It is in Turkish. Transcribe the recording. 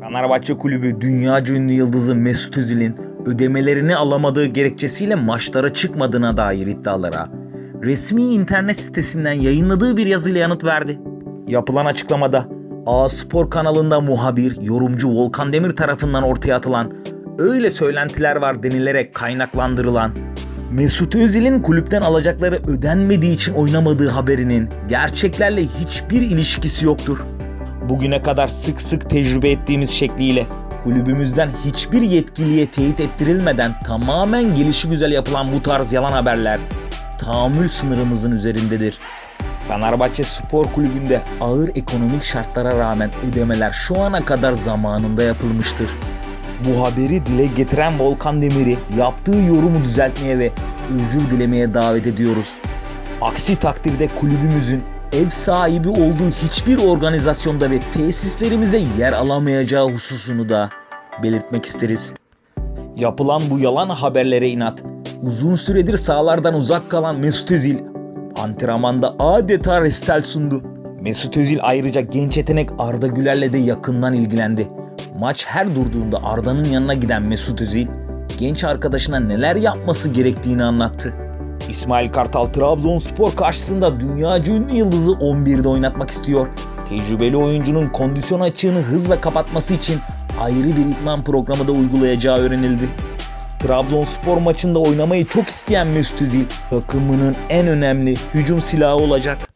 Fenerbahçe Kulübü dünyaca ünlü yıldızı Mesut Özil'in ödemelerini alamadığı gerekçesiyle maçlara çıkmadığına dair iddialara resmi internet sitesinden yayınladığı bir yazıyla yanıt verdi. Yapılan açıklamada A Spor kanalında muhabir, yorumcu Volkan Demir tarafından ortaya atılan öyle söylentiler var denilerek kaynaklandırılan Mesut Özil'in kulüpten alacakları ödenmediği için oynamadığı haberinin gerçeklerle hiçbir ilişkisi yoktur. Bugüne kadar sık sık tecrübe ettiğimiz şekliyle kulübümüzden hiçbir yetkiliye teyit ettirilmeden tamamen gelişigüzel yapılan bu tarz yalan haberler tahammül sınırımızın üzerindedir. Fenerbahçe Spor Kulübü'nde ağır ekonomik şartlara rağmen ödemeler şu ana kadar zamanında yapılmıştır. Bu haberi dile getiren Volkan Demir'i yaptığı yorumu düzeltmeye ve özür dilemeye davet ediyoruz. Aksi takdirde kulübümüzün ev sahibi olduğu hiçbir organizasyonda ve tesislerimize yer alamayacağı hususunu da belirtmek isteriz. Yapılan bu yalan haberlere inat. Uzun süredir sahalardan uzak kalan Mesut Özil antrenmanda adeta restel sundu. Mesut Özil ayrıca genç yetenek Arda Güler'le de yakından ilgilendi. Maç her durduğunda Arda'nın yanına giden Mesut Özil genç arkadaşına neler yapması gerektiğini anlattı. İsmail Kartal Trabzonspor karşısında dünyaca ünlü yıldızı 11'de oynatmak istiyor. Tecrübeli oyuncunun kondisyon açığını hızla kapatması için ayrı bir idman programı da uygulayacağı öğrenildi. Trabzonspor maçında oynamayı çok isteyen Mesut Özil takımının en önemli hücum silahı olacak.